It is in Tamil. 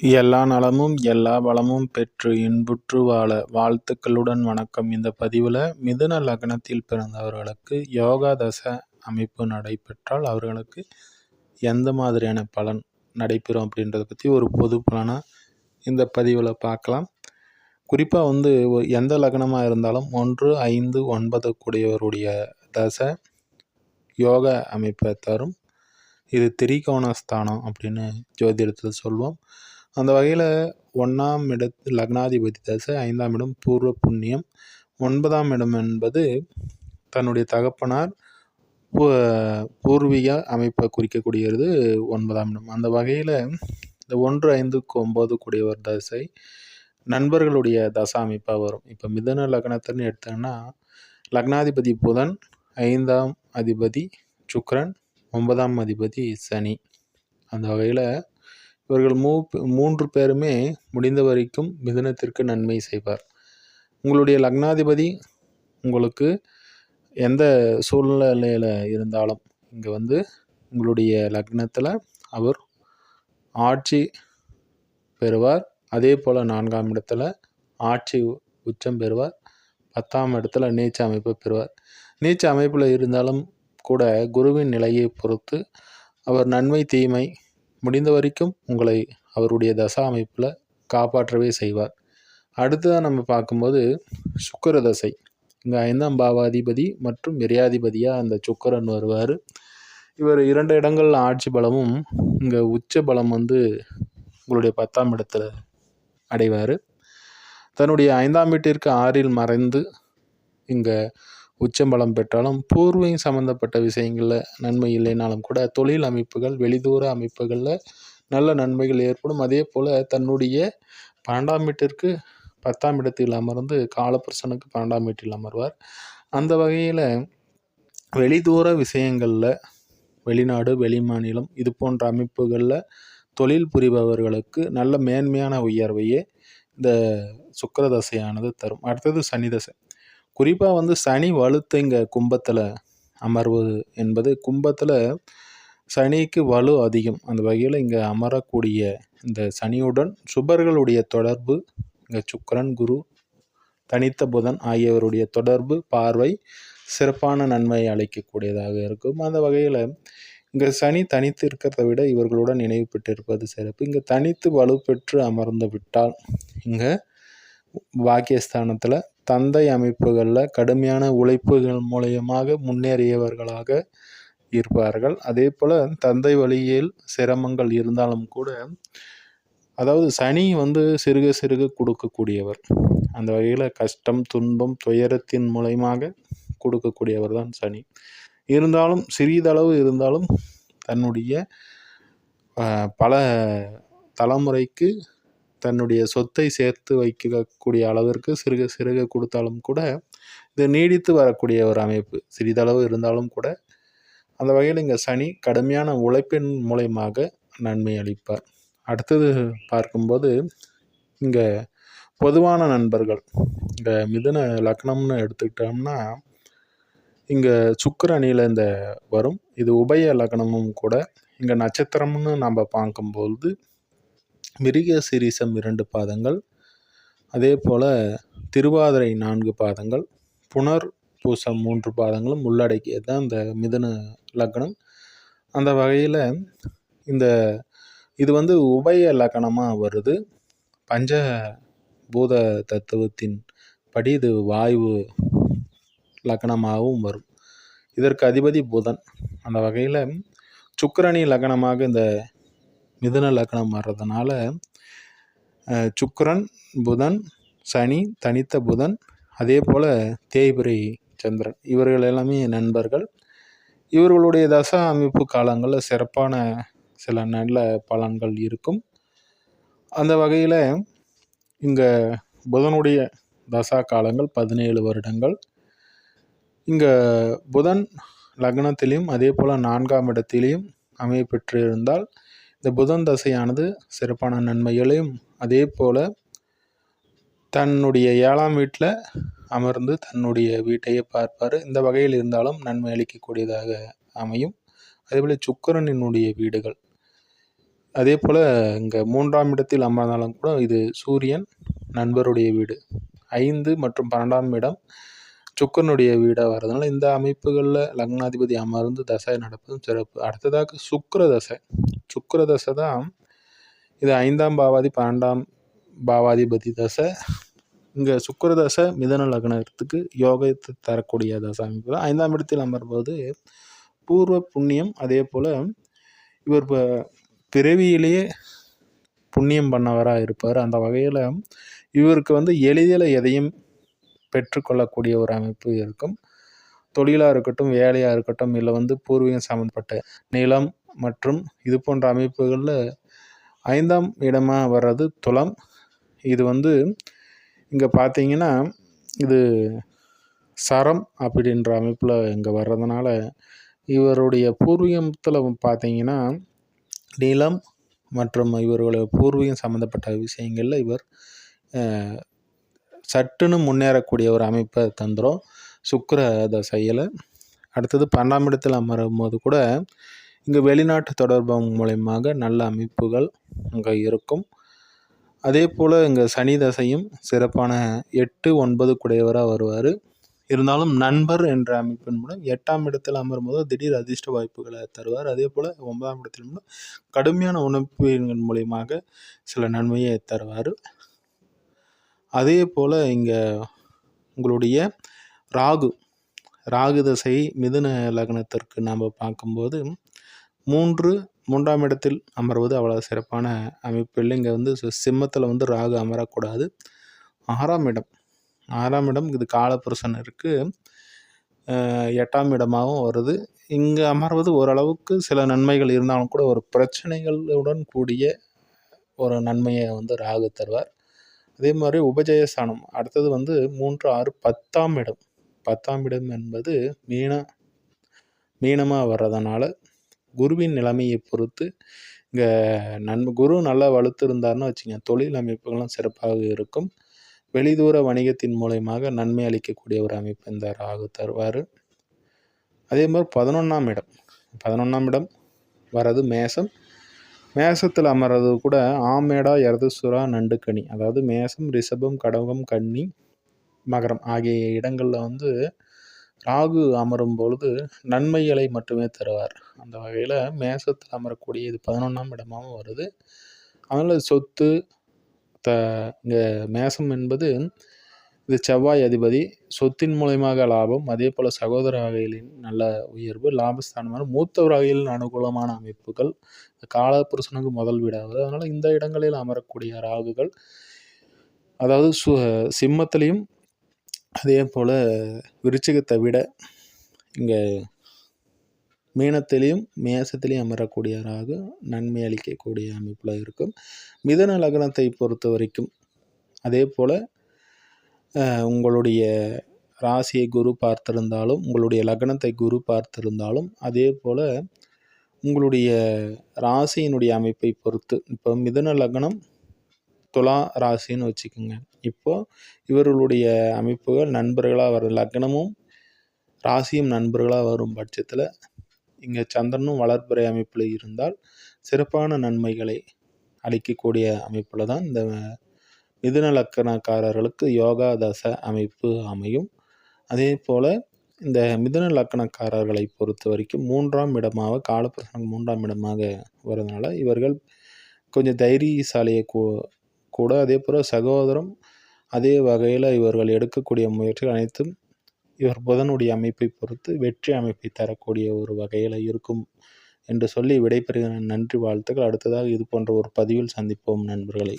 எல்லா நலமும் எல்லா வளமும் பெற்று இன்புற்று வாழ. வாழ்த்துக்களுடன் வணக்கம். இந்த பதிவில் மிதுன லக்னத்தில் பிறந்தவர்களுக்கு யோகா தசை அமைப்பு நடைபெற்றால் அவர்களுக்கு எந்த மாதிரியான பலன் நடைபெறும் அப்படின்றத பற்றி ஒரு பொது பலனாக இந்த பதிவில் பார்க்கலாம். குறிப்பாக வந்து எந்த லக்னமாக இருந்தாலும் ஒன்று ஐந்து ஒன்பது கூடியவருடைய தசை யோக அமைப்பை தரும். இது திரிகோணஸ்தானம் அப்படின்னு ஜோதிடத்தில் சொல்வோம். அந்த வகையில் ஒன்றாம் இடத்து லக்னாதிபதி தசை ஐந்தாம் இடம் பூர்வ புண்ணியம். ஒன்பதாம் இடம் என்பது தன்னுடைய தகப்பனார் பூ- பூர்வீக அமைப்பை குறிக்கக்கூடியது ஒன்பதாம் இடம். அந்த வகையில் இந்த ஒன்று ஐந்துக்கு ஒம்பது கூடியவர் தசை நண்பர்களுடைய தசா அமைப்பாக வரும். இப்போ மிதன லக்னத்தின்னு எடுத்தோன்னா லக்னாதிபதி புதன் ஐந்தாம் அதிபதி சுக்ரன் ஒன்பதாம் அதிபதி சனி. அந்த வகையில் இவர்கள் மூ மூன்று பேருமே முடிந்த வரைக்கும் மிதுனத்திற்கு நன்மை செய்வார். உங்களுடைய லக்னாதிபதி உங்களுக்கு எந்த சூழ்நிலையில் இருந்தாலும் இங்கே வந்து உங்களுடைய லக்னத்தில் அவர் ஆட்சி பெறுவார். அதே போல் நான்காம் இடத்துல ஆட்சி உச்சம் பெறுவார். பத்தாம் இடத்துல நீச்ச அமைப்பு பெறுவார். நீச்ச அமைப்பில் இருந்தாலும் கூட குருவின் நிலையை பொறுத்து அவர் நன்மை தீமை முடிந்த வரைக்கும் உங்களை அவருடைய தசா அமைப்பில் காப்பாற்றவே செய்வார். அடுத்ததாக நம்ம பார்க்கும்போது சுக்கர தசை. இங்கே ஐந்தாம் பாவாதிபதி மற்றும் விரையாதிபதியாக அந்த சுக்கரன் வருவார். இவர் இரண்டு இடங்களில் ஆட்சி பலமும் இங்கே உச்ச பலம் வந்து உங்களுடைய பத்தாம் இடத்துல அடைவார். தன்னுடைய ஐந்தாம் வீட்டிற்கு ஆறில் மறைந்து இங்கே உச்சபலம் பெற்றாலும் பூர்வீகம் சம்மந்தப்பட்ட விஷயங்களில் நன்மை இல்லைனாலும் கூட தொழில் அமைப்புகள் வெளிதூர அமைப்புகளில் நல்ல நன்மைகள் ஏற்படும். அதே போல் தன்னுடைய பன்னெண்டாம் வீட்டிற்கு பத்தாம் இடத்தில் அமர்ந்து காலபுருஷனுக்கு பன்னெண்டாம் வீட்டில் அமர்வார். அந்த வகையில் வெளிதூர விஷயங்களில் வெளிநாடு வெளிமாநிலம் இது போன்ற அமைப்புகளில் தொழில் புரிபவர்களுக்கு நல்ல மேன்மையான உயர்வையே இந்த சுக்கிர தசையானது தரும். அடுத்தது சனி தசை. குறிப்பாக வந்து சனி வலுத்து இங்கே கும்பத்தில் அமர்வது என்பது கும்பத்தில் சனிக்கு வலு அதிகம். அந்த வகையில் இங்கே அமரக்கூடிய இந்த சனியுடன் சுபர்களுடைய தொடர்பு இங்கே சுக்கரன் குரு தனித்த புதன் ஆகியவருடைய தொடர்பு பார்வை சிறப்பான நன்மையை அளிக்கக்கூடியதாக இருக்கும். அந்த வகையில் இங்கே சனி தனித்து இருக்கிறத விட இவர்களுடன் நினைவு பெற்றிருப்பது சிறப்பு. இங்கே தனித்து வலுப்பெற்று அமர்ந்து விட்டால் இங்கே பாக்கியஸ்தானத்தில் தந்தை அமைப்புகளில் கடுமையான உழைப்புகள் மூலியமாக முன்னேறியவர்களாக இருப்பார்கள். அதே போல் தந்தை வழியில் சிரமங்கள் இருந்தாலும் கூட அதாவது சனி வந்து சிறுக சிறுக கொடுக்கக்கூடியவர். அந்த வகையில் கஷ்டம் துன்பம் துயரத்தின் மூலயமாக கொடுக்கக்கூடியவர் தான் சனி. இருந்தாலும் சிறிதளவு இருந்தாலும் தன்னுடைய பல தலைமுறைக்கு தன்னுடைய சொத்தை சேர்த்து வைக்கக்கூடிய அளவிற்கு சிறுக சிறுக கொடுத்தாலும் கூட இது நீடித்து வரக்கூடிய ஒரு அமைப்பு. சிறிதளவு இருந்தாலும் கூட அந்த வகையில் இங்கே சனி கடுமையான உழைப்பின் மூலயமாக நன்மை அளிப்பார். அடுத்தது பார்க்கும்போது இங்கே பொதுவான நண்பர்கள் இந்த மிதுன லக்னம்னு எடுத்துக்கிட்டோம்னா இங்கே சுக்கர அணியில் இந்த வரும். இது உபய லக்னமும் கூட இங்கே நட்சத்திரம்னு நம்ம பார்க்கும்போது மிருக சிரீசம் இரண்டு பாதங்கள் அதே போல் திருவாதிரை நான்கு பாதங்கள் புனர் பூசம் மூன்று பாதங்களும் உள்ளடக்கியது தான் இந்த மிதுன லக்னம். அந்த வகையில் இந்த இது வந்து உபய லக்னமாக வருது. பஞ்ச பூத தத்துவத்தின் படி இது வாயு லக்னமாகவும் வரும். இதற்கு அதிபதி புதன். அந்த வகையில் சுக்கிரணி லக்னமாக இந்த மிதுன லக்னம் வர்றதுனால சுக்கரன் புதன் சனி தனித்த புதன் அதே போல் தேய்பிரை சந்திரன். இவர்கள் எல்லாமே நண்பர்கள். இவர்களுடைய தசா அமைப்பு காலங்களில் சிறப்பான சில நல்ல பலன்கள் இருக்கும். அந்த வகையில் இங்கே புதனுடைய தசா காலங்கள் பதினேழு வருடங்கள். இங்கே புதன் லக்னத்திலையும் அதே போல் நான்காம் இடத்திலையும் அமைய பெற்றிருந்தால் இந்த புதன் தசையானது சிறப்பான நன்மைகளையும் அதே போல் தன்னுடைய ஏழாம் வீட்டில் அமர்ந்து தன்னுடைய வீட்டையே பார்ப்பார். இந்த வகையில் இருந்தாலும் நன்மை அளிக்கக்கூடியதாக அமையும். அதேபோல் சுக்கிரனினுடைய வீடுகள். அதே போல் இங்கே மூன்றாம் இடத்தில் அமர்ந்தாலும் கூட இது சூரியன் நண்பருடைய வீடு. ஐந்து மற்றும் பன்னெண்டாம் இடம் சுக்கரனுடைய வீடாக வர்றதுனால இந்த அமைப்புகளில் லக்னாதிபதி அமர்ந்து தசை நடப்பதும் சிறப்பு. அடுத்ததாக சுக்கர தசை. சுக்கர தசை தான் இது ஐந்தாம் பாவாதி பன்னெண்டாம் பாவாதிபதி தசை. இங்கே சுக்கர தசை மிதன லக்னத்துக்கு யோகத்தை தரக்கூடிய தசை அமைப்பு தான். ஐந்தாம் இடத்தில் அமர்வது பூர்வ புண்ணியம். அதே போல் இவர் இப்போ பிறவியிலேயே புண்ணியம் பண்ணவராக இருப்பார். அந்த வகையில் இவருக்கு வந்து எளிதில் எதையும் பெற்றுக்கொள்ளக்கூடிய ஒரு அமைப்பு இருக்கும். தொழிலாக இருக்கட்டும் வேலையாக இருக்கட்டும் இல்லை வந்து பூர்வீகம் சம்மந்தப்பட்ட நிலம் மற்றும் இது போன்ற அமைப்புகளில் ஐந்தாம் இடமாக வர்றது துலம். இது வந்து இங்கே பார்த்தீங்கன்னா இது சரம் அப்படின்ற அமைப்பில் இங்கே வர்றதுனால இவருடைய பூர்வீகத்தில் பார்த்தீங்கன்னா நிலம் மற்றும் இவர்களுடைய பூர்வீகம் சம்மந்தப்பட்ட விஷயங்களில் இவர் சட்டுன்னு முன்னேறக்கூடிய ஒரு அமைப்பை தந்துடும் சுக்கர தசையில் அடுத்தது பன்னெண்டாம் இடத்தில் அமரும் போது கூட இங்கே வெளிநாட்டு தொடர்பு மூலயமாக நல்ல அமைப்புகள் அங்கே இருக்கும். அதே போல் இங்கே சனி தசையும் சிறப்பான எட்டு ஒன்பது குடையவராக வருவார். இருந்தாலும் நண்பர் என்ற அமைப்பின் மூலம் எட்டாம் இடத்தில் அமரும்போது திடீர் அதிர்ஷ்ட வாய்ப்புகளை தருவார். அதே போல் ஒன்பதாம் இடத்தில் மூலம் கடுமையான உணர்ப்பின் மூலியமாக சில நன்மையை தருவார். அதே போல் இங்கே உங்களுடைய ராகு ராகு தசை மிதுன லக்னத்திற்கு நாம் பார்க்கும்போது மூன்று மூன்றாம் இடத்தில் அமர்வது அவ்வளோ சிறப்பான அமைப்பு இல்லை. இங்கே வந்து சிம்மத்தில் வந்து ராகு அமரக்கூடாது. ஆறாம் இடம் ஆறாம் இடம் இது காலப்புருஷன் இருக்குது எட்டாம் இடமாகவும் வருது. இங்கே அமர்வது ஓரளவுக்கு சில நன்மைகள் இருந்தாலும் கூட ஒரு பிரச்சனைகளுடன் கூடிய ஒரு நன்மையை வந்து ராகு தருவார். அதே மாதிரி உபஜயஸ்தானம். அடுத்தது வந்து மூன்று ஆறு பத்தாம் இடம். பத்தாம் இடம் என்பது மீன மீனமாக வர்றதுனால குருவின் நிலைமையை பொறுத்து இங்கே நன்மை குரு நல்லா வலுத்து வச்சுங்க தொழில் அமைப்புகளும் சிறப்பாக இருக்கும். வெளிதூர வணிகத்தின் மூலயமாக நன்மை அளிக்கக்கூடிய ஒரு அமைப்பு இந்த ராகு தருவார். அதே மாதிரி பதினொன்றாம் இடம். பதினொன்றாம் இடம் வர்றது மேசம். மேசத்தில் அமர்றது கூட ஆமேடா எரதுசுரா நண்டுக்கனி. அதாவது மேசம் ரிஷபம் கடகம் கன்னி மகரம் ஆகிய இடங்களில் வந்து ராகு அமரும் பொழுது நன்மைகளை மட்டுமே தருவார். அந்த வகையில் மேசத்தில் அமரக்கூடிய இது பதினொன்றாம் இடமாகவும் வருது. அதனால் சொத்து த இங்கே மேசம் என்பது இது செவ்வாய் அதிபதி. சொத்தின் மூலயமாக லாபம் அதே போல் சகோதர வகைகளின் நல்ல உயர்வு லாபஸ்தானமான மூத்தவர் வகையில் அனுகூலமான அமைப்புகள் கால புருஷனுக்கு முதல் வீடாகுது அதனால் இந்த இடங்களில் அமரக்கூடிய ராகுகள் அதாவது சு சிம்மத்திலையும் அதே போல் விருச்சிகத்தை விட இங்கே மீனத்திலையும் மேசத்திலையும் அமரக்கூடிய ராகு நன்மை அளிக்கக்கூடிய அமைப்பில் இருக்கும். மிதன லக்னத்தை பொறுத்த வரைக்கும் அதே போல் உங்களுடைய ராசியை குரு பார்த்திருந்தாலும் உங்களுடைய லக்னத்தை குரு பார்த்திருந்தாலும் அதே போல் உங்களுடைய ராசியினுடைய அமைப்பை பொறுத்து இப்போ மிதன லக்னம் துலா ராசின்னு வச்சுக்கோங்க. இப்போது இவர்களுடைய அமைப்புகள் நண்பர்களாக வர லக்னமும் ராசியும் நண்பர்களாக வரும் பட்சத்தில் இங்கே சந்திரனும் வளர்ப்புறை அமைப்பில் இருந்தால் சிறப்பான நன்மைகளை அளிக்கக்கூடிய அமைப்பில் தான் இந்த மிதுன லக்கணக்காரர்களுக்கு யோகா தசை அமைப்பு அமையும். அதே போல் இந்த மிதுன லக்கணக்காரர்களை பொறுத்த வரைக்கும் மூன்றாம் இடமாக காலப்பிரசனம் மூன்றாம் இடமாக வரதுனால இவர்கள் கொஞ்சம் தைரியசாலியை கூ கூட அதே போல் சகோதரம் அதே வகையில் இவர்கள் எடுக்கக்கூடிய முயற்சிகள் அனைத்தும் இவர் புதனுடைய அமைப்பை பொறுத்து வெற்றி அமைப்பை தரக்கூடிய ஒரு வகையில் இருக்கும் என்று சொல்லி விடைபெறுகிற நன்றி வாழ்த்துக்கள். அடுத்ததாக இது போன்ற ஒரு பதிவில் சந்திப்போம் நண்பர்களை.